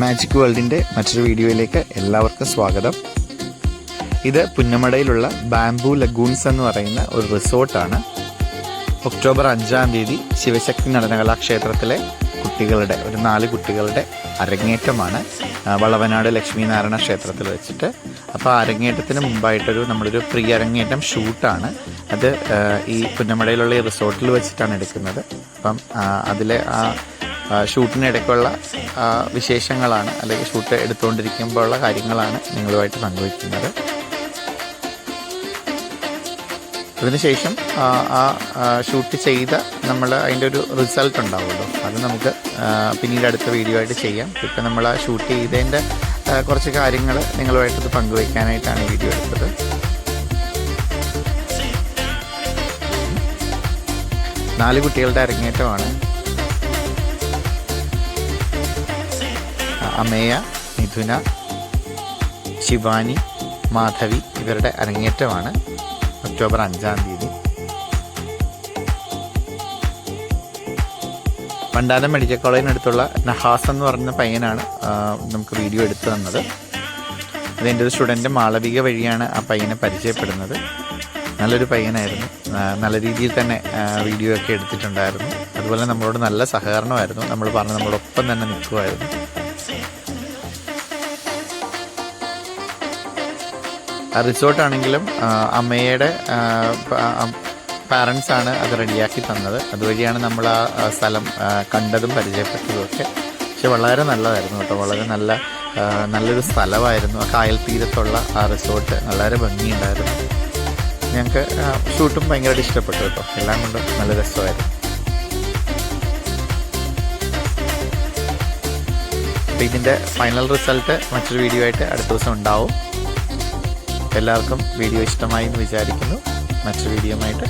Magic വേൾഡിന്റെ മറ്റൊരു വീഡിയോയിലേക്ക് എല്ലാവർക്കും സ്വാഗതം. ഇത് പുന്നമടയിലുള്ള ബാംബു ലഗൂൺസ് എന്ന് പറയുന്ന ഒരു റിസോർട്ടാണ്. ഒക്ടോബർ അഞ്ചാം തീയതി ശിവശക്തി നടനകലാക്ഷേത്രത്തിലെ കുട്ടികളുടെ ഒരു നാല് കുട്ടികളുടെ അരങ്ങേറ്റമാണ് വളവനാട് ലക്ഷ്മീനാരായണ ക്ഷേത്രത്തിൽ വെച്ചിട്ട്. അപ്പോൾ അരങ്ങേറ്റത്തിന് മുമ്പായിട്ടൊരു നമ്മളൊരു പ്രീ അരങ്ങേറ്റം ഷൂട്ടാണ്. അത് ഈ പുന്നമടയിലുള്ള ഈ റിസോർട്ടിൽ വെച്ചിട്ടാണ് എടുക്കുന്നത്. അപ്പം അതിലെ ആ, ഷൂട്ടിനിടയ്ക്കുള്ള വിശേഷങ്ങളാണ് അല്ലെങ്കിൽ ഷൂട്ട് എടുത്തുകൊണ്ടിരിക്കുമ്പോഴുള്ള കാര്യങ്ങളാണ് നിങ്ങളുമായിട്ട് പങ്കുവയ്ക്കുന്നത്. അതിനുശേഷം ആ, ഷൂട്ട് ചെയ്ത നമ്മൾ അതിന്റെ ഒരു റിസൾട്ട് ഉണ്ടാവുമല്ലോ. അത് നമുക്ക് പിന്നീട് അടുത്ത വീഡിയോ ആയിട്ട് ചെയ്യാം. ഇപ്പം നമ്മൾ ആ ഷൂട്ട് ചെയ്തതിന്റെ കുറച്ച് കാര്യങ്ങൾ നിങ്ങളുമായിട്ടത് പങ്കുവയ്ക്കാനായിട്ടാണ് വീഡിയോ എടുത്തത്. നാല് കുട്ടികളുടെ അരങ്ങേറ്റമാണ്. അമേയ മിഥുന ശിവാനി മാധവി ഇവരുടെ അരങ്ങേറ്റമാണ് ഒക്ടോബർ അഞ്ചാം തീയതി. പണ്ടാനം മെഡിക്കൽ കോളേജിനടുത്തുള്ള നഹാസ് എന്ന് പറയുന്ന പയ്യനാണ് നമുക്ക് വീഡിയോ എടുത്തു തന്നത്. അതെന്റെ ഒരു സ്റ്റുഡന്റ് മാളവിക വഴിയാണ് ആ പയ്യനെ പരിചയപ്പെടുന്നത്. നല്ലൊരു പയ്യനായിരുന്നു. നല്ല രീതിയിൽ തന്നെ വീഡിയോ ഒക്കെ എടുത്തിട്ടുണ്ടായിരുന്നു. അതുപോലെ നമ്മളോട് നല്ല സഹകരണമായിരുന്നു. നമ്മൾ പറഞ്ഞ് നമ്മളൊപ്പം തന്നെ നിൽക്കുമായിരുന്നു. റിസോർട്ട് ആണെങ്കിലും അമ്മയുടെ പാരൻസ് ആണ് അത് റെഡിയാക്കി തന്നത്. അതുവഴിയാണ് നമ്മൾ ആ സ്ഥലം കണ്ടതും പരിചയപ്പെട്ടതും ഒക്കെ. പക്ഷെ വളരെ നല്ലതായിരുന്നു കേട്ടോ. വളരെ നല്ല നല്ലൊരു സ്ഥലമായിരുന്നു. ആ കായൽ തീരത്തുള്ള ആ റിസോർട്ട്. വളരെ ഭംഗിയുണ്ടായിരുന്നു. ഞങ്ങൾക്ക് ഷൂട്ടും ഭയങ്കരമായിട്ട് ഇഷ്ടപ്പെട്ടു കേട്ടോ. എല്ലാം കൊണ്ടും നല്ല രസമായിരുന്നു. അപ്പോൾ ഇതിന്റെ ഫൈനൽ റിസൾട്ട് മറ്റൊരു വീഡിയോ ആയിട്ട് അടുത്ത ദിവസം ഉണ്ടാവും. എല്ലാവർക്കും വീഡിയോ ഇഷ്ടമായി എന്ന് വിചാരിക്കുന്നു. മറ്റൊരു വീഡിയോയുമായിട്ട്